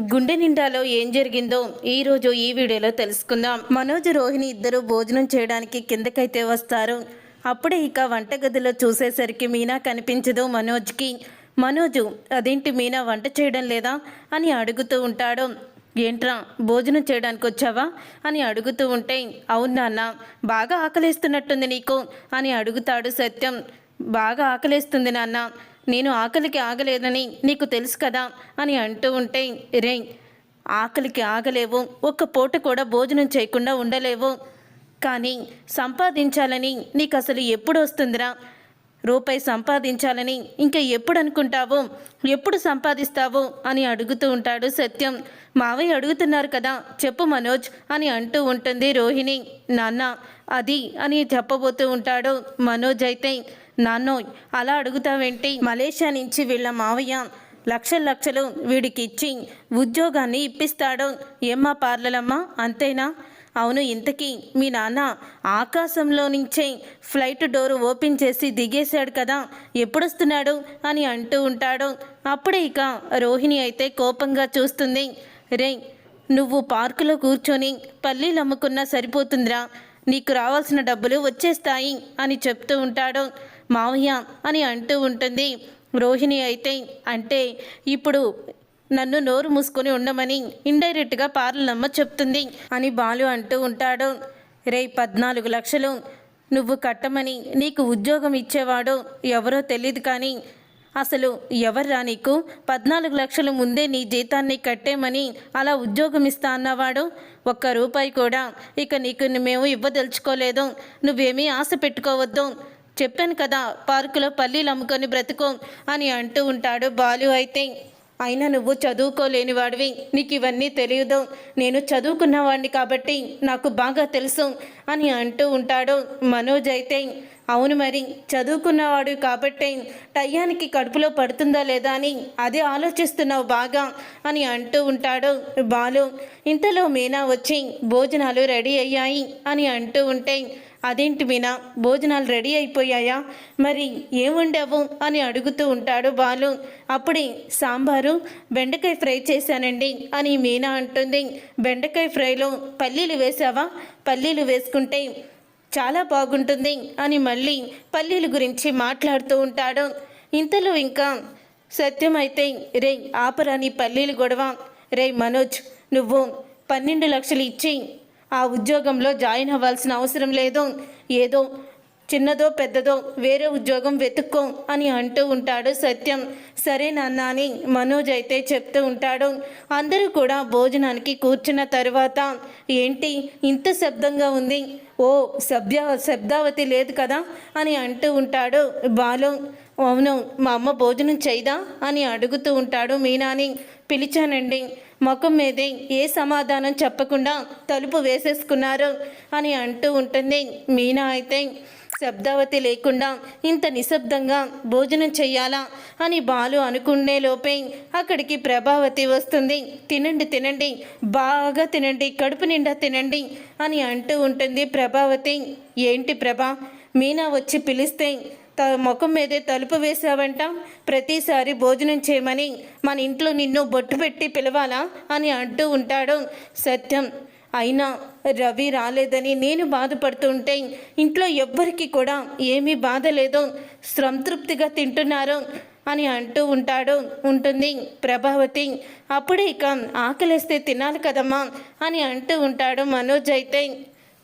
గుండె నిండాలో ఏం జరిగిందో ఈ రోజు ఈ వీడియోలో తెలుసుకుందాం. మనోజ్ రోహిణి ఇద్దరు భోజనం చేయడానికి కిందకైతే వస్తారు. అప్పుడే ఇక వంటగదిలో చూసేసరికి మీనా కనిపించదు మనోజ్కి. మనోజు అదేంటి మీనా వంట చేయడం లేదా? అని అడుగుతూ ఉంటాడు. ఏంట్రా భోజనం చేయడానికి వచ్చావా? అని అడుగుతూ ఉంటే అవును నాన్న బాగా ఆకలిస్తున్నట్టుంది నీకు అని అడుగుతాడు సత్యం. బాగా ఆకలేస్తుంది నాన్న నేను ఆకలికి ఆగలేదని నీకు తెలుసు కదా అని అంటూ ఉంటే రే ఆకలికి ఆగలేవు. ఒక్క పూట కూడా భోజనం చేయకుండా ఉండలేవు. కానీ సంపాదించాలని నీకు అసలు ఎప్పుడు వస్తుందిరా? రూపాయి సంపాదించాలని ఇంకా ఎప్పుడు అనుకుంటావు? ఎప్పుడు సంపాదిస్తావు? అని అడుగుతూ ఉంటాడు సత్యం. మావయ్య అడుగుతున్నారు కదా చెప్పు మనోజ్ అని అంటూ ఉంటుంది రోహిణి. నాన్న అది అని చెప్పబోతూ ఉంటాడు మనోజ్ అయితే. నాన్నో అలా అడుగుతావేంటి? మలేషియా నుంచి వీళ్ళ మావయ్య లక్షల లక్షలు వీడికి ఇచ్చి ఉద్యోగాన్ని ఇప్పిస్తాడు. ఏమ్మా పార్లలమ్మ అంతేనా? అవును ఇంతకీ మీ నాన్న ఆకాశంలో నుంచే ఫ్లైట్ డోర్ ఓపెన్ చేసి దిగేశాడు కదా ఎప్పుడొస్తున్నాడు అని అంటూ ఉంటాడు. అప్పుడే ఇక రోహిణి అయితే కోపంగా చూస్తుంది. రే నువ్వు పార్కులో కూర్చొని పల్లీలు అమ్ముకున్నా సరిపోతుందిరా. నీకు రావాల్సిన డబ్బులు వచ్చేస్తాయి అని చెప్తూ ఉంటాడు. మావయ్య అని అంటూ ఉంటుంది. రోహిణి అయితే అంటే ఇప్పుడు నన్ను నోరు మూసుకొని ఉండమని ఇండైరెక్ట్గా పార్లమ్మ చెప్తుంది అని బాలు అంటూ ఉంటాడు. రే పద్నాలుగు లక్షలు నువ్వు కట్టమని నీకు ఉద్యోగం ఇచ్చేవాడు ఎవరో తెలియదు కానీ అసలు ఎవర్రా నీకు? పద్నాలుగు లక్షల ముందే నీ జీతాన్ని కట్టేమని అలా ఉద్యోగం ఇస్తా అన్నవాడు? ఒక్క రూపాయి కూడా ఇక నీకు మేము ఇవ్వదలుచుకోలేదు. నువ్వేమీ ఆశ పెట్టుకోవద్దు. చెప్పాను కదా పార్కులో పల్లీలు అమ్ముకొని బ్రతుకో అని అంటూ ఉంటాడు బాలు. అయితే అయినా నువ్వు చదువుకోలేని వాడివి నీకు ఇవన్నీ తెలియదు నేను చదువుకున్నవాడిని కాబట్టి నాకు బాగా తెలుసు అని అంటూ ఉంటాడు మనోజ్. అయితే అవును మరి చదువుకున్నవాడు కాబట్టి టయానికి కడుపులో పడుతుందా లేదా అని అదే ఆలోచిస్తున్నావు బాగా అని అంటూ ఉంటాడు బాలు. ఇంతలో మీనా వచ్చి భోజనాలు రెడీ అయ్యాయి అని అంటూ ఉంటే అదేంటి మీనా? భోజనాలు రెడీ అయిపోయాయా? మరి ఏముండవు అని అడుగుతూ ఉంటాడు బాలు. అప్పుడే సాంబారు బెండకాయ ఫ్రై చేశానండి అని మీనా అంటుంది. బెండకాయ ఫ్రైలో పల్లీలు వేసావా పల్లీలు వేసుకుంటే చాలా బాగుంటుంది అని మళ్ళీ పల్లీల గురించి మాట్లాడుతూ ఉంటాడు. ఇంతలో ఇంకా సత్యం అయితే రే ఆపరాని పల్లీలు గొడవ. రే మనోజ్ నువ్వు పన్నెండు లక్షలు ఇచ్చి ఆ ఉద్యోగంలో జాయిన్ అవ్వాల్సిన అవసరం లేదు ఏదో చిన్నదో పెద్దదో వేరే ఉద్యోగం వెతుక్కో అని అంటూ ఉంటాడు సత్యం. సరే నాన్న అని మనోజ్ అయితే చెప్తూ ఉంటాడు. అందరూ కూడా భోజనానికి కూర్చున్న తర్వాత ఏంటి ఇంత శబ్దంగా ఉంది? ఓ శబ్ద శబ్దావతి లేదు కదా? అని అంటూ ఉంటాడు. బాలు అవును మా అమ్మ భోజనం చేయదా? అని అడుగుతూ ఉంటాడు మీనాని. పిలిచానండి. ముఖం మీదే ఏ సమాధానం చెప్పకుండా తలుపు వేసేసుకున్నారు అని అంటూ ఉంటుంది. మీనా అయితే శబ్దావతి లేకుండా ఇంత నిశ్శబ్దంగా భోజనం చెయ్యాలా అని బాలు అనుకునే లోపే అక్కడికి ప్రభావతి వస్తుంది. తినండి తినండి బాగా తినండి కడుపు నిండా తినండి అని అంటూ ఉంటుంది ప్రభావతి. ఏంటి ప్రభా? మీనా వచ్చి పిలిస్తే ముఖం మీదే తలుపు వేసావంట ప్రతిసారి భోజనం చేయమని మన ఇంట్లో నిన్ను బొట్టు పెట్టి పిలవాలా అని అంటూ ఉంటాడు. సత్యం. అయినా రవి రాలేదని నేను బాధపడుతుంటే ఇంట్లో ఎవ్వరికి కూడా ఏమీ బాధ లేదు. సంతృప్తిగా తింటున్నారు అని అంటూ ఉంటాడు. ఉంటుంది. ప్రభావతి. అప్పుడే ఇక ఆకలిస్తే తినాలి కదమ్మా అని అంటూ ఉంటాడు మనోజ్ అయితే.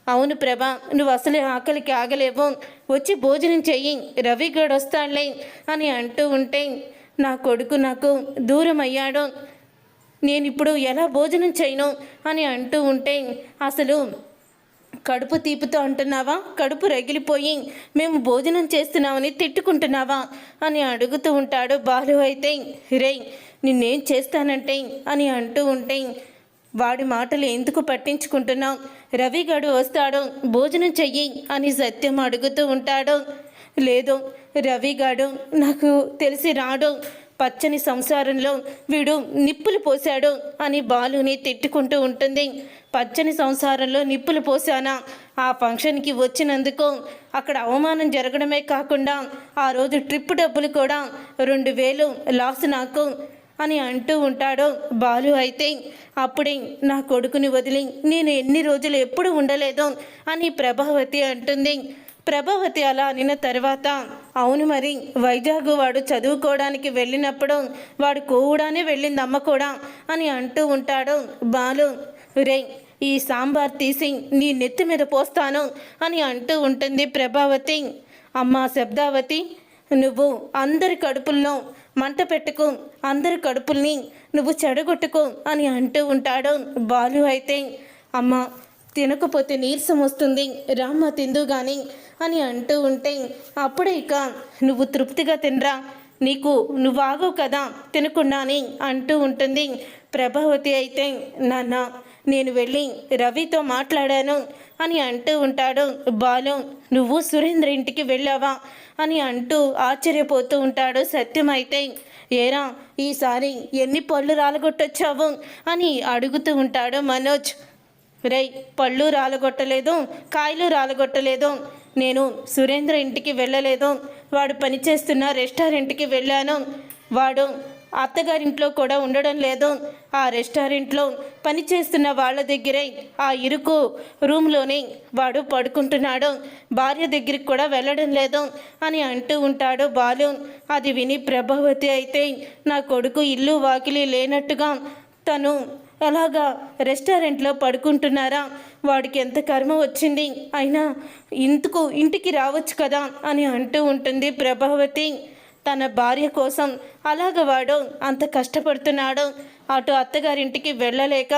అవును ప్రభా నువ్వు అసలే ఆకలికి ఆగలేవు. వచ్చి భోజనం చెయ్యి రవి గడు వస్తాడులే అని అంటూ ఉంటే నా కొడుకు నాకు దూరం అయ్యాడు నేను ఇప్పుడు ఎలా భోజనం చేయను అని అంటూ ఉంటే అసలు కడుపు తీపుతో అంటున్నావా? కడుపు రగిలిపోయి మేము భోజనం చేస్తున్నామని తిట్టుకుంటున్నావా? అని అడుగుతూ ఉంటాడు బాలు అయితే. రే నిన్నేం చేస్తానంటే అని అంటూ ఉంటే వాడి మాటలు ఎందుకు పట్టించుకుంటున్నావు? రవిగాడు వస్తాడు భోజనం చెయ్యి అని సత్యం అడుగుతూ ఉంటాడు. లేదు రవిగాడు నాకు తెలిసి రాడు. పచ్చని సంసారంలో వీడు నిప్పులు పోశాడు అని బాలుని తిట్టుకుంటూ ఉంటుంది. పచ్చని సంసారంలో నిప్పులు పోసానా ఆ ఫంక్షన్కి వచ్చినందుకు అక్కడ అవమానం జరగడమే కాకుండా ఆ రోజు ట్రిప్ డబ్బులు కూడా రెండు వేలు లాస్ నాకు. అని అంటూ ఉంటాడు. బాలు అయితే అప్పుడే నా కొడుకుని వదిలి నేను ఎన్ని రోజులు ఎప్పుడు ఉండలేదు అని ప్రభావతి అంటుంది. ప్రభావతి అలా అనిన తర్వాత అవును మరి వైజాగ్ వాడు చదువుకోవడానికి వెళ్ళినప్పుడు వాడు కూడానే వెళ్ళింది అమ్మ కూడా అని అంటూ ఉంటాడు. బాలు రే ఈ సాంబార్ తీసి నీ నెత్తి మీద పోస్తాను అని అంటూ ఉంటుంది ప్రభావతి. అమ్మ శబ్దావతి నువ్వు అందరి కడుపుల్లో మంట పెట్టుకో అందరి కడుపుల్ని నువ్వు చెడగొట్టుకో అని అంటూ ఉంటాడు బాలు అయితే. అమ్మ తినకపోతే నీరసం వస్తుంది రామ్మ తిందు కానీ అని అంటూ ఉంటే అప్పుడే ఇక నువ్వు తృప్తిగా తినరా నీకు నువ్వు ఆగవు కదా తినకుండా అని అంటూ ఉంటుంది. ప్రభావతి అయితే నాన్న నేను వెళ్ళి రవితో మాట్లాడాను అని అంటూ ఉంటాడు. బాలు నువ్వు సురేంద్ర ఇంటికి వెళ్ళావా అని అంటూ ఆశ్చర్యపోతూ ఉంటాడు సత్యం అయితే ఏరా ఈసారి ఎన్ని పళ్ళు రాలగొట్టొచ్చావు అని అడుగుతూ ఉంటాడు మనోజ్. రేయ్ పళ్ళు రాలగొట్టలేదు కాయలు రాలగొట్టలేదు. నేను సురేంద్ర ఇంటికి వెళ్ళలేదు. వాడు పనిచేస్తున్న రెస్టారెంట్కి వెళ్ళాను. వాడు అత్తగారింట్లో కూడా ఉండడం లేదు. ఆ రెస్టారెంట్లో పనిచేస్తున్న వాళ్ళ దగ్గరే ఆ ఇరుకు రూమ్లోనే వాడు పడుకుంటున్నాడు. భార్య దగ్గరికి కూడా వెళ్ళడం లేదు అని అంటూ ఉంటాడు బాలు. అది విని ప్రభావతి అయితే నా కొడుకు ఇల్లు వాకిలి లేనట్టుగా తను అలాగా రెస్టారెంట్లో పడుకుంటున్నారా? వాడికి ఎంత కర్మ వచ్చింది? అయినా ఇంతకు ఇంటికి రావచ్చు కదా అని అంటూ ఉంటుంది ప్రభావతి. తన భార్య కోసం అలాగ వాడు అంత కష్టపడుతున్నాడు. అటు అత్తగారింటికి వెళ్ళలేక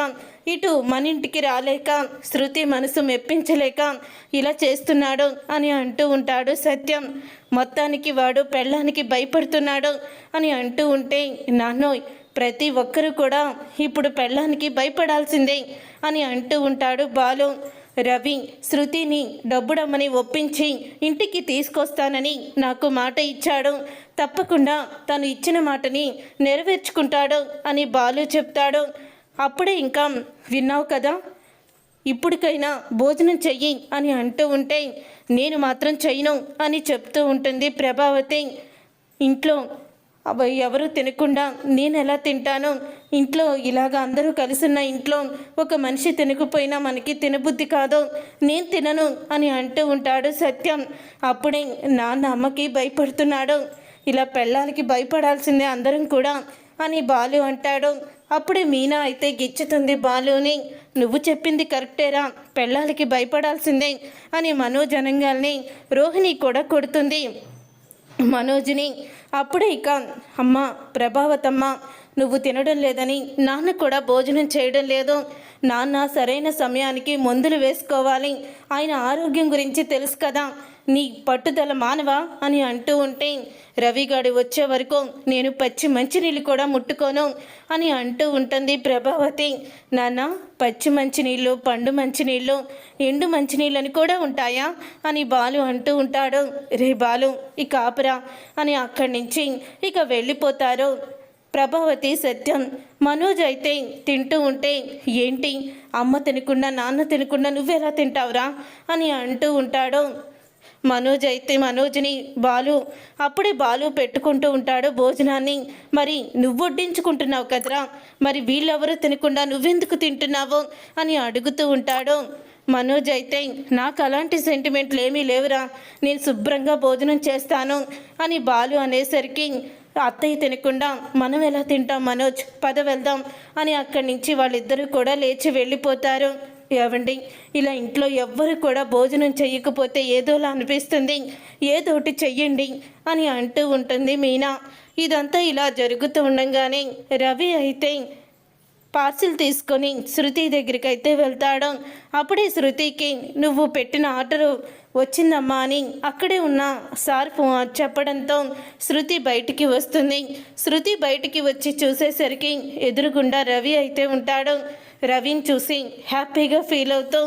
ఇటు మన ఇంటికి రాలేక శృతి మనసు మెప్పించలేక ఇలా చేస్తున్నాడు అని అంటూ ఉంటాడు సత్యం. మొత్తానికి వాడు పెళ్ళానికి భయపడుతున్నాడు అని అంటూ ఉంటే నాన్నోయ్ ప్రతి ఒక్కరూ కూడా ఇప్పుడు పెళ్ళానికి భయపడాల్సిందే అని అంటూ ఉంటాడు బాలు. రవి శృతిని డబ్బుడమ్మని ఒప్పించి ఇంటికి తీసుకొస్తానని నాకు మాట ఇచ్చాడు. తప్పకుండా తను ఇచ్చిన మాటని నెరవేర్చుకుంటాడు అని బాలు చెప్తాడు. అప్పుడే ఇంకా విన్నావు కదా? ఇప్పటికైనా భోజనం చెయ్యి అని అంటూ ఉంటే నేను మాత్రం చెయ్యను అని చెప్తూ ఉంటుంది ప్రభావతి. ఇంట్లో అవి ఎవరు తినకుండా నేను ఎలా తింటాను? ఇంట్లో ఇలాగ అందరూ కలిసిన ఇంట్లో ఒక మనిషి తినకపోయినా మనకి తినబుద్ధి కాదు. నేను తినను అని అంటూ ఉంటాడు సత్యం. అప్పుడే నాన్న అమ్మకి భయపడుతున్నాడు. ఇలా పెళ్ళాలకి భయపడాల్సిందే అందరం కూడా అని బాలు అంటాడు. అప్పుడే మీనా అయితే గిచ్చుతుంది బాలుని నువ్వు చెప్పింది కరెక్టేరా పెళ్ళాలకి భయపడాల్సిందే అని మనోజనంగాల్ని రోహిణి కూడా కొడుతుంది మనోజ్ని. అప్పుడే ఇక అమ్మ ప్రభావతమ్మ నువ్వు తినడం లేదని నాన్న కూడా భోజనం చేయడం లేదు. నాన్న సరైన సమయానికి మందులు వేసుకోవాలి. ఆయన ఆరోగ్యం గురించి తెలుసు కదా. నీ పట్టుదల మానవా అని అంటూ ఉంటే రవిగాడి వచ్చే వరకు నేను పచ్చి మంచినీళ్ళు కూడా ముట్టుకోను అని అంటూ ఉంటుంది ప్రభావతి. నాన్న పచ్చి మంచినీళ్ళు పండు మంచినీళ్ళు ఎండు మంచినీళ్ళని కూడా ఉంటాయా అని బాలు అంటూ ఉంటాడు. రే బాలు ఇక ఆపరా అని అక్కడి నుంచి ఇక వెళ్ళిపోతారు. ప్రభావతి సత్యం మనోజ్ అయితే తింటూ ఉంటే ఏంటి? అమ్మ తినకుండా నాన్న తినకుండా నువ్వెలా తింటావురా? అని అంటూ ఉంటాడు. మనోజ్ అయితే మనోజ్ని బాలు అప్పుడే బాలు పెట్టుకుంటూ ఉంటాడు భోజనాన్ని. మరి నువ్వు వడ్డించుకుంటున్నావు కదరా? మరి వీళ్ళెవరూ తినకుండా నువ్వెందుకు తింటున్నావు? అని అడుగుతూ ఉంటాడు. మనోజ్ అయితే నాకు అలాంటి సెంటిమెంట్లు ఏమీ లేవురా. నేను శుభ్రంగా భోజనం చేస్తాను అని బాలు అనేసరికి అత్తయ్య తినకుండా మనం ఎలా తింటాం మనోజ్? పద వెళ్దాం అని అక్కడి నుంచి వాళ్ళిద్దరూ కూడా లేచి వెళ్ళిపోతారు. ఏవండి? ఇలా ఇంట్లో ఎవ్వరు కూడా భోజనం చెయ్యకపోతే ఏదోలా అనిపిస్తుంది. ఏదోటి చెయ్యండి అని అంటూ ఉంటుంది మీనా. ఇదంతా ఇలా జరుగుతూ ఉండగానే రవి అయితే పార్సిల్ తీసుకొని శృతి దగ్గరికి అయితే వెళ్తాడు. అప్పుడే శృతికి నువ్వు పెట్టిన ఆర్డరు వచ్చిందమ్మా అని అక్కడే ఉన్న సార్ చెప్పడంతో శృతి బయటికి వస్తుంది. శృతి బయటికి వచ్చి చూసేసరికి ఎదురుగుండా రవి అయితే ఉంటాడు. రవిని చూసి హ్యాపీగా ఫీల్ అవుతూ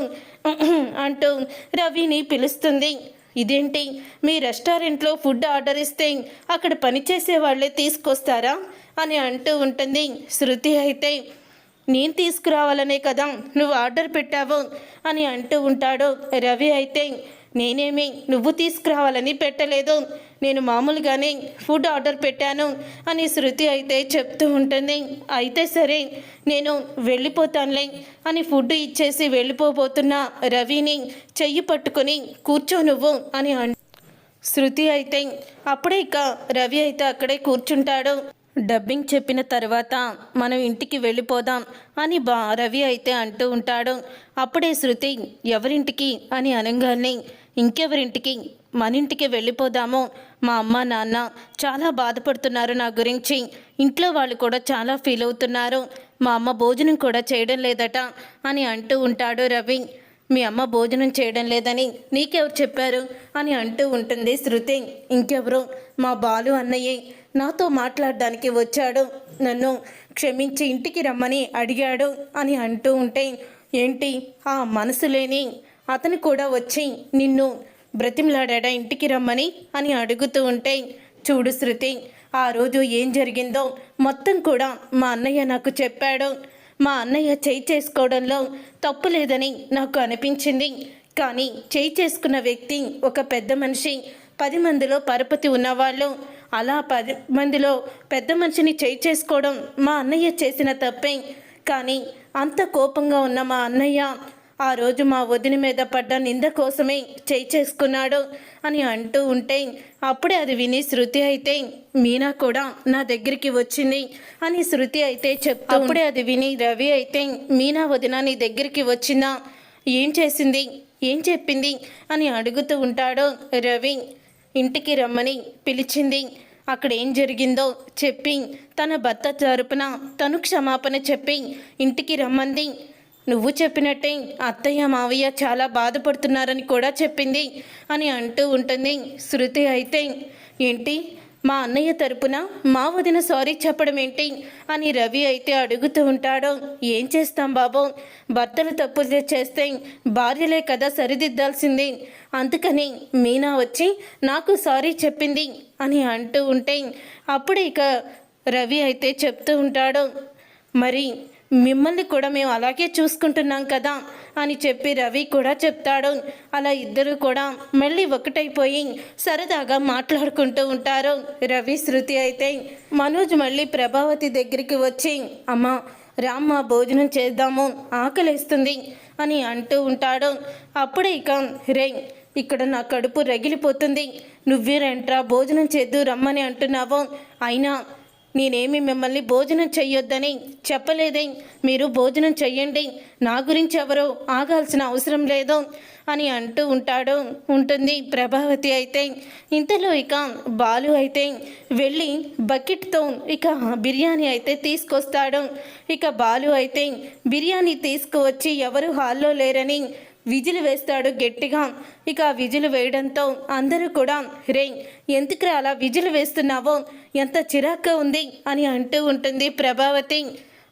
అంటూ రవిని పిలుస్తుంది. ఇదేంటి? మీ రెస్టారెంట్లో ఫుడ్ ఆర్డర్ ఇస్తే అక్కడ పనిచేసే వాళ్ళే తీసుకొస్తారా? అని అంటూ ఉంటుంది శృతి అయితే. నేను తీసుకురావాలనే కదా నువ్వు ఆర్డర్ పెట్టావు అని అంటూ ఉంటాడు. రవి అయితే నేనేమి నువ్వు తీసుకురావాలని పెట్టలేదు. నేను మామూలుగానే ఫుడ్ ఆర్డర్ పెట్టాను అని శృతి అయితే చెప్తూ ఉంటుంది. అయితే సరే నేను వెళ్ళిపోతానులే అని ఫుడ్ ఇచ్చేసి వెళ్ళిపోబోతున్న రవిని చెయ్యి పట్టుకొని కూర్చో నువ్వు అని అన్ శృతి అయితే అప్పుడే ఇక రవి అయితే అక్కడే కూర్చుంటాడు. డబ్బింగ్ చెప్పిన తర్వాత మనం ఇంటికి వెళ్ళిపోదాం అని బా రవి అయితే అంటూ ఉంటాడు. అప్పుడే శృతి ఎవరింటికి? అని అనగానే ఇంకెవరింటికి? మన ఇంటికి వెళ్ళిపోదాము. మా అమ్మ నాన్న చాలా బాధపడుతున్నారు నా గురించి. ఇంట్లో వాళ్ళు కూడా చాలా ఫీల్ అవుతున్నారు. మా అమ్మ భోజనం కూడా చేయడం లేదట అని అంటూ ఉంటాడు రవి. మీ అమ్మ భోజనం చేయడం లేదని నీకెవరు చెప్పారు? అని అంటూ ఉంటుంది శృతి. ఇంకెవరు? మా బాలు అన్నయ్యే. నాతో మాట్లాడడానికి వచ్చాడు. నన్ను క్షమించి ఇంటికి రమ్మని అడిగాడు అని అంటూ ఉంటే ఏంటి? ఆ మనసు లేని అతను కూడా వచ్చి నిన్ను బ్రతిమలాడా ఇంటికి రమ్మని అని అడుగుతూ ఉంటే చూడు శృతి ఆ రోజు ఏం జరిగిందో మొత్తం కూడా మా అన్నయ్య నాకు చెప్పాడు. మా అన్నయ్య చేయి చేసుకోవడంలో తప్పు లేదని నాకు అనిపించింది. కానీ చేయి చేసుకున్న వ్యక్తి ఒక పెద్ద మనిషి పది మందిలో పరపతి ఉన్నవాళ్ళు. అలా పది మందిలో పెద్ద మనిషిని చేయి చేసుకోవడం మా అన్నయ్య చేసిన తప్పే. కానీ అంత కోపంగా ఉన్న మా అన్నయ్య ఆ రోజు మా వదిన మీద పడ్డ నింద కోసమే చేయి చేసుకున్నాడు అని అంటూ ఉంటే అప్పుడే అది విని శృతి అయితే మీనా కూడా నా దగ్గరికి వచ్చింది అని శృతి అయితే చెప్తూ అప్పుడే అది విని రవి అయితే మీనా వదిన నీ దగ్గరికి వచ్చిందా? ఏం చేసింది? ఏం చెప్పింది? అని అడుగుతూ ఉంటాడు రవి. ఇంటికి రమ్మని పిలిచింది. అక్కడ ఏం జరిగిందో చెప్పి తన భర్త తరపున తను క్షమాపణ చెప్పి ఇంటికి రమ్మంది. నువ్వు చెప్పినట్టే అత్తయ్య మావయ్య చాలా బాధపడుతున్నారని కూడా చెప్పింది అని అంటూ ఉంటుంది శృతి అయితే. ఏంటి? మా అన్నయ్య తరపున మా వదిన సారీ చెప్పడం ఏంటి అని రవి అయితే అడుగుతూ ఉంటాడు. ఏం చేస్తాం బాబు? భర్తలు తప్పులు చేస్తే భార్యలే కదా సరిదిద్దాల్సింది. అందుకని మీనా వచ్చి నాకు సారీ చెప్పింది అని అంటూ ఉంటే అప్పుడు ఇక రవి అయితే చెప్తూ ఉంటాడు. మరి మిమ్మల్ని కూడా మేము అలాగే చూసుకుంటున్నాం కదా అని చెప్పి రవి కూడా చెప్తాడు. అలా ఇద్దరు కూడా మళ్ళీ ఒకటైపోయి సరదాగా మాట్లాడుకుంటూ ఉంటారు. రవి శృతి అయితే మనోజ్ మళ్ళీ ప్రభావతి దగ్గరికి వచ్చి అమ్మ రామ్మ భోజనం చేద్దాము ఆకలేస్తుంది అని అంటూ ఉంటాడు. అప్పుడే ఇక రే ఇక్కడ నా కడుపు రగిలిపోతుంది. నువ్వే రెంట్రా భోజనం చేద్దు రమ్మని అంటున్నావు. అయినా నేనేమి మిమ్మల్ని భోజనం చెయ్యొద్దని చెప్పలేదే. మీరు భోజనం చెయ్యండి. నా గురించి ఎవరో ఆగాల్సిన అవసరం లేదు అని అంటూ ఉంటాడు. ఉంటుంది ప్రభావతి అయితే. ఇంతలో ఇక బాలు అయితే వెళ్ళి బకెట్తో ఇక బిర్యానీ అయితే తీసుకొస్తాడు. ఇక బాలు అయితే బిర్యానీ తీసుకువచ్చి ఎవరు హాల్లో లేరని విజిల్ వేస్తాడు గట్టిగా. ఇక ఆ విజిల్ వేయడంతో అందరూ కూడా రే ఎందుకురా అలా విజిల్ వేస్తున్నావో? ఎంత చిరాగ్గా ఉంది అని అంటూ ఉంటుంది ప్రభావతి.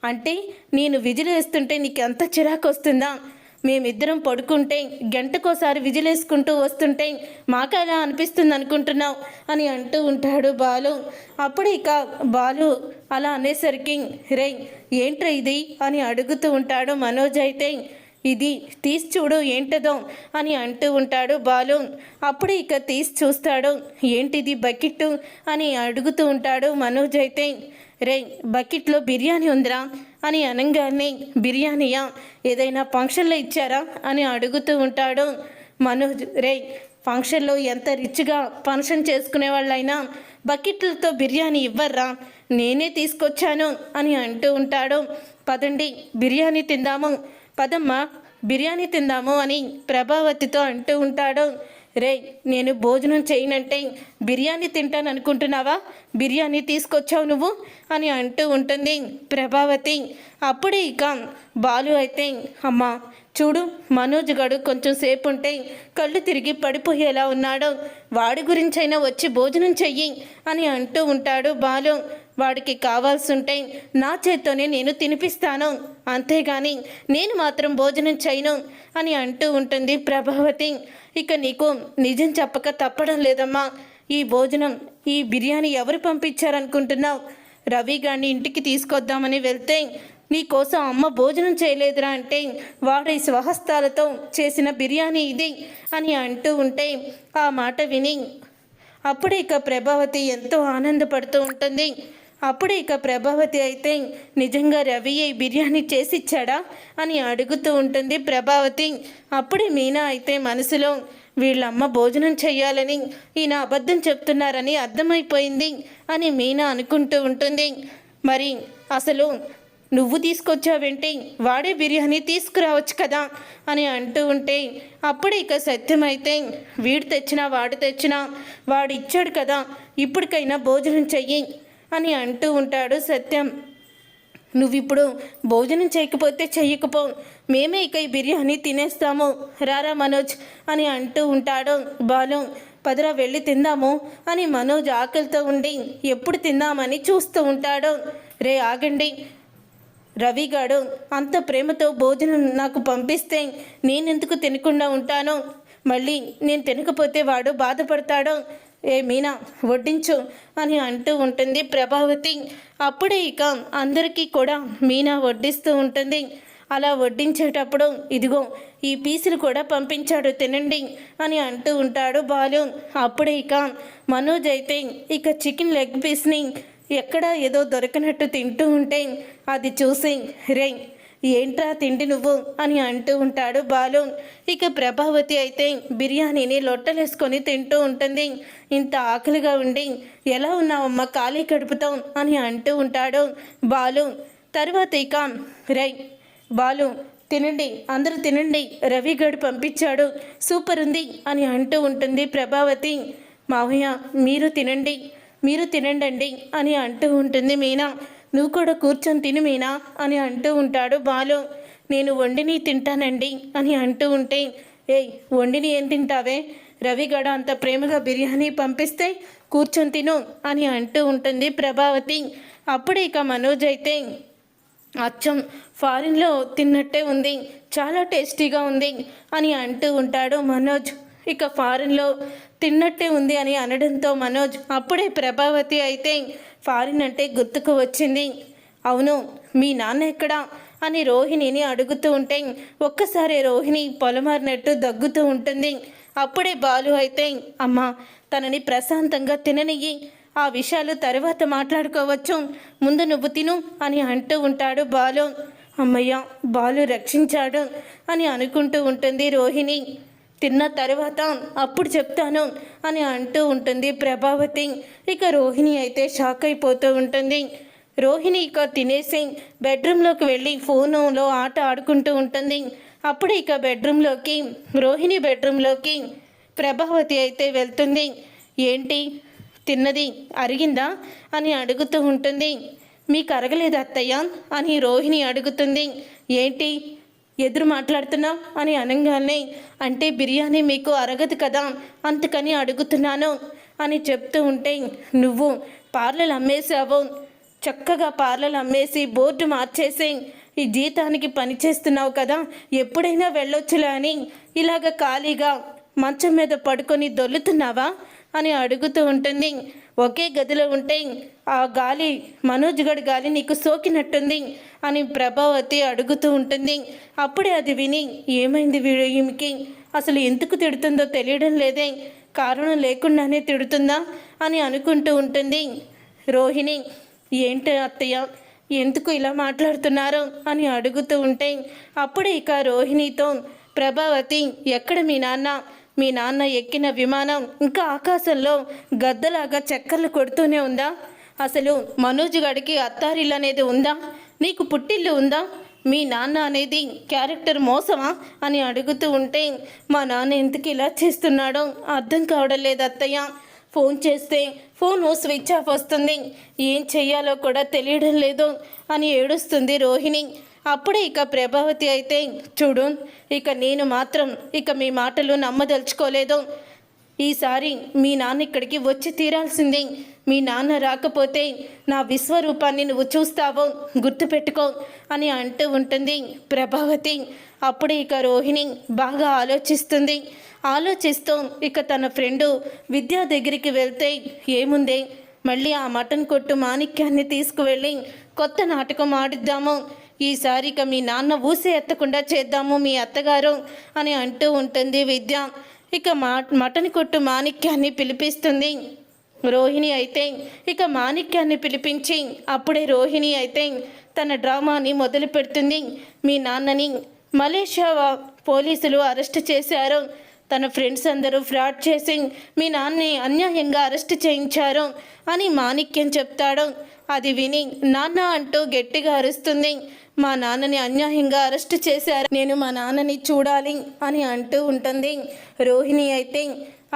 అంటే నేను విజిల్ వేస్తుంటే నీకు ఎంత చిరాకు వస్తుందా మేమిద్దరం పడుకుంటే గంటకోసారి విజిలేసుకుంటూ వస్తుంటే మాకు అలా అనిపిస్తుంది అనుకుంటున్నావు అని అంటూ ఉంటాడు బాలు. అప్పుడు ఇక బాలు అలా అనేసరికి రే ఏంట్రా ఇది? అని అడుగుతూ ఉంటాడు మనోజ్ అయితే. ఇది తీసి చూడు ఏంటదో అని అంటూ ఉంటాడు బాలు. అప్పుడు ఇక తీసి చూస్తాడు. ఏంటిది బకెట్ అని అడుగుతూ ఉంటాడు మనోజ్ అయితే. రే బకెట్లో బిర్యానీ ఉందిరా అని అనగానే. బిర్యానీయా? ఏదైనా ఫంక్షన్లో ఇచ్చారా? అని అడుగుతూ ఉంటాడు మనోజ్. రే ఫంక్షన్లో ఎంత రిచ్గా ఫంక్షన్ చేసుకునే వాళ్ళైనా బకెట్లతో బిర్యానీ ఇవ్వర్రా? నేనే తీసుకొచ్చాను అని అంటూ ఉంటాడు. పదండి బిర్యానీ తిందాము. పదమ్మా బిర్యానీ తిందాము అని ప్రభావతితో అంటూ ఉంటాడు. రే నేను భోజనం చేయనంటే బిర్యానీ తింటాను అనుకుంటున్నావా బిర్యానీ తీసుకొచ్చావు నువ్వు? అని అంటూ ఉంటుంది ప్రభావతి. అప్పుడే ఇక బాలు అయితే అమ్మా చూడు మనోజ్ గడు కొంచెం సేపు ఉంటే కళ్ళు తిరిగి పడిపోయేలా ఉన్నాడు. వాడి గురించైనా వచ్చి భోజనం చెయ్యి అని అంటూ ఉంటాడు బాలు. వాడికి కావాల్సుంటే నా చేత్తోనే నేను తినిపిస్తాను. అంతేగాని నేను మాత్రం భోజనం చేయను అని అంటూ ఉంటుంది ప్రభావతి. ఇక నీకు నిజం చెప్పక తప్పడం లేదమ్మా. ఈ భోజనం ఈ బిర్యానీ ఎవరు పంపించారనుకుంటున్నావు? రవి గారిని ఇంటికి తీసుకొద్దామని వెళ్తే నీకోసం అమ్మ భోజనం చేయలేదురా అంటే వాడి స్వహస్తాలతో చేసిన బిర్యానీ ఇది అని అంటూ ఉంటే ఆ మాట విని అప్పుడే ఇక ప్రభావతి ఎంతో ఆనందపడుతూ ఉంటుంది. అప్పుడే ఇక ప్రభావతి అయితే నిజంగా రవి ఈ బిర్యానీ చేసిచ్చాడా? అని అడుగుతూ ఉంటుంది ప్రభావతి. అప్పుడే మీనా అయితే మనసులో వీళ్ళమ్మ భోజనం చేయాలని ఈయన అబద్ధం చెప్తున్నారని అర్థమైపోయింది అని మీనా అనుకుంటూ ఉంటుంది. మరి అసలు నువ్వు తీసుకొచ్చావేంటి? వాడే బిర్యానీ తీసుకురావచ్చు కదా? అని అంటూ ఉంటే అప్పుడు ఇక సత్యమైతే వీడు తెచ్చినా వాడు తెచ్చినా వాడు ఇచ్చాడు కదా ఇప్పటికైనా భోజనం చెయ్యి అని అంటూ ఉంటాడు సత్యం. నువ్విప్పుడు భోజనం చేయకపోతే చెయ్యకపో. మేమే ఇక ఈ బిర్యానీ తినేస్తాము. రారా మనోజ్ అని అంటూ ఉంటాడు. బాలు పదరా వెళ్ళి తిందాము అని మనోజ్ ఆకలితో ఉండి ఎప్పుడు తిందామని చూస్తూ ఉంటాడు. రే ఆగండి. రవిగాడు అంత ప్రేమతో భోజనం నాకు పంపిస్తే నేనెందుకు తినకుండా ఉంటాను? మళ్ళీ నేను తినకపోతే వాడు బాధపడతాడు. ఏ మీనా వడ్డించు అని అంటూ ఉంటుంది ప్రభావతి. అప్పుడే ఇక అందరికీ కూడా మీనా వడ్డిస్తూ ఉంటుంది. అలా వడ్డించేటప్పుడు ఇదిగో ఈ పీసులు కూడా పంపించాడు తినండి అని అంటూ ఉంటాడు బాలు. అప్పుడే ఇక మనోజ్ అయితే ఇక చికెన్ లెగ్ పీస్ని ఎక్కడ ఏదో దొరికినట్టు తింటూ ఉంటే అది చూసి రే ఏంట్రా తిండి నువ్వు అని అంటూ ఉంటాడు బాలు ఇక ప్రభావతి అయితే బిర్యానీని లొట్టలేసుకొని తింటూ ఉంటుంది. ఇంత ఆకలిగా ఉండి ఎలా ఉన్నావమ్మ? ఖాళీ కడుపుతాం అని అంటూ ఉంటాడు బాలు తర్వాత ఇక రై బాలు తినండి అందరూ తినండి రవి గడు పంపించాడు సూపర్ ఉంది అని అంటూ ఉంటుంది ప్రభావతి. మావయ్య మీరు తినండి మీరు తినండి అని అంటూ ఉంటుంది మీనా. నువ్వు కూడా కూర్చొని తిను మీనా అని అంటూ ఉంటాడు. బాలు నేను వండిని తింటానండి అని అంటూ ఉంటే ఏయ్ వండిని ఏం తింటావే? రవిగడ అంత ప్రేమగా బిర్యానీ పంపిస్తే కూర్చొని తిను అని అంటూ ఉంటుంది ప్రభావతి. అప్పుడే ఇక మనోజ్ అయితే అచ్చం ఫారిన్లో తిన్నట్టే ఉంది చాలా టేస్టీగా ఉంది అని అంటూ ఉంటాడు మనోజ్. ఇక ఫారిన్లో తిన్నట్టే ఉంది అని అనడంతో మనోజ్ అప్పుడే ప్రభావతి అయితే ఫారిన్ అంటే గుర్తుకు వచ్చింది. అవును మీ నాన్న ఎక్కడా? అని రోహిణిని అడుగుతూ ఉంటే ఒక్కసారి రోహిణి పొలమారినట్టు దగ్గుతూ ఉంటుంది. అప్పుడే బాలు అయితే అమ్మ తనని ప్రశాంతంగా తిననియ్యి. ఆ విషయాలు తర్వాత మాట్లాడుకోవచ్చు. ముందు నువ్వు తిను అని అంటూ ఉంటాడు బాలు. అమ్మయ్య బాలు రక్షించాడు అని అనుకుంటూ ఉంటుంది రోహిణి. తిన్న తర్వాత అప్పుడు చెప్తాను అని అంటూ ఉంటుంది ప్రభావతి. ఇక రోహిణి అయితే షాక్ అయిపోతూ ఉంటుంది. రోహిణి ఇక తినేసి బెడ్రూమ్లోకి వెళ్ళి ఫోనులో ఆట ఆడుకుంటూ ఉంటుంది. అప్పుడు ఇక బెడ్రూమ్లోకి రోహిణి బెడ్రూమ్లోకి ప్రభావతి అయితే వెళ్తుంది. ఏంటి? తిన్నది అరిగిందా? అని అడుగుతూ ఉంటుంది. మీకు అరగలేదు అత్తయ్య? అని రోహిణి అడుగుతుంది. ఏంటి? ఎదురు మాట్లాడుతున్నాం అని అనగానే అంటే బిర్యానీ మీకు అరగదు కదా అందుకని అడుగుతున్నాను అని చెప్తూ ఉంటే నువ్వు పార్లలు అమ్మేసావు చక్కగా పార్లలు అమ్మేసి బోర్డు మార్చేసి ఈ జీతానికి పని చేస్తున్నావు కదా ఎప్పుడైనా వెళ్ళొచ్చులే అని ఇలాగ ఖాళీగా మంచం మీద పడుకొని దొల్లుతున్నావా అని అడుగుతూ ఉంటుంది. ఒకే గదిలో ఉంటే ఆ గాలి మనోజ్ గడి గాలి నీకు సోకినట్టుంది అని ప్రభావతి అడుగుతూ ఉంటుంది. అప్పుడే అది విని ఏమైంది వీడు అసలు ఎందుకు తిడుతుందో తెలియడం లేదే. కారణం లేకుండానే తిడుతుందా అని అనుకుంటూ ఉంటుంది. రోహిణి ఏంటి అత్తయ్య? ఎందుకు ఇలా మాట్లాడుతున్నారు అని అడుగుతూ ఉంటే అప్పుడే ఇక రోహిణితో ప్రభావతి ఎక్కడ మీ నాన్న? మీ నాన్న ఎక్కిన విమానం ఇంకా ఆకాశంలో గద్దలాగా చక్కర్లు కొడుతూనే ఉందా? అసలు మనోజ్ గడికి అత్తారిల్లు అనేది ఉందా? నీకు పుట్టిల్లు ఉందా? మీ నాన్న అనేది క్యారెక్టర్ మోసమా? అని అడుగుతూ ఉంటే మా నాన్న ఎందుకు ఇలా చేస్తున్నాడో అర్థం కావడం లేదు అత్తయ్య. ఫోన్ చేస్తే ఫోన్ స్విచ్ ఆఫ్ వస్తుంది. ఏం చెయ్యాలో కూడా తెలియడం లేదు అని ఏడుస్తుంది రోహిణి. అప్పుడే ఇక ప్రభావతి అయితే చూడు ఇక నేను మాత్రం ఇక మీ మాటలు నమ్మదలుచుకోలేదు. ఈసారి మీ నాన్న ఇక్కడికి వచ్చి తీరాల్సిందే. మీ నాన్న రాకపోతే నా విశ్వరూపాన్ని నువ్వు చూస్తావో గుర్తుపెట్టుకో అని అంటూ ఉంటుంది ప్రభావతి. అప్పుడే ఇక రోహిణి బాగా ఆలోచిస్తుంది. ఆలోచిస్తూ ఇక తన ఫ్రెండు విద్యా దగ్గరికి వెళ్తే ఏముంది మళ్ళీ ఆ మటన్ కొట్టు మాణిక్యాన్ని తీసుకువెళ్ళి కొత్త నాటకం ఆడిద్దాము. ఈసారి ఇక మీ నాన్న ఊసే ఎత్తకుండా చేద్దాము మీ అత్తగారు అని అంటూ ఉంటుంది విద్య. ఇక మా మటన్ కొట్టు మాణిక్యాన్ని పిలిపిస్తుంది. రోహిణి అయితే ఇక మాణిక్యాన్ని పిలిపించి అప్పుడే రోహిణి అయితే తన డ్రామాని మొదలు పెడుతుంది. మీ నాన్నని మలేషియా పోలీసులు అరెస్ట్ చేశారు. తన ఫ్రెండ్స్ అందరూ ఫ్రాడ్ చేసి మీ నాన్నని అన్యాయంగా అరెస్ట్ చేయించారు అని మాణిక్యం చెప్తాడు. అది విని నాన్న అంటూ గట్టిగా అరుస్తుంది. మా నాన్నని అన్యాయంగా అరెస్ట్ చేశారు. నేను మా నాన్నని చూడాలి అని అంటూ ఉంటుంది. రోహిణి అయితే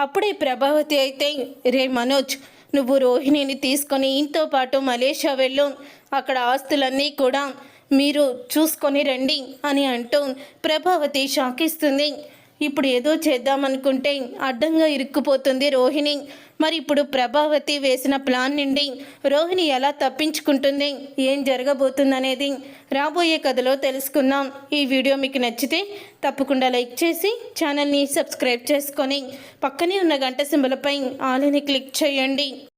అప్పుడే ప్రభావతి అయితే రే మనోజ్ నువ్వు రోహిణిని తీసుకొని ఇంతో పాటు మలేషియా వెళ్ళు. అక్కడ ఆస్తులన్నీ కూడా మీరు చూసుకొని రండి అని అంటూ ప్రభావతి షాకిస్తుంది ఇప్పుడు ఏదో చేద్దామనుకుంటే అడ్డంగా ఇరుక్కుపోతుంది రోహిణి. మరి ఇప్పుడు ప్రభావతి వేసిన ప్లాన్ నుండి రోహిణి ఎలా తప్పించుకుంటుంది? ఏం జరగబోతుందనేది రాబోయే కథలో తెలుసుకుందాం. ఈ వీడియో మీకు నచ్చితే తప్పకుండా లైక్ చేసి ఛానల్ని సబ్స్క్రైబ్ చేసుకొని పక్కనే ఉన్న గంట సింబలపై ఆలని క్లిక్ చేయండి.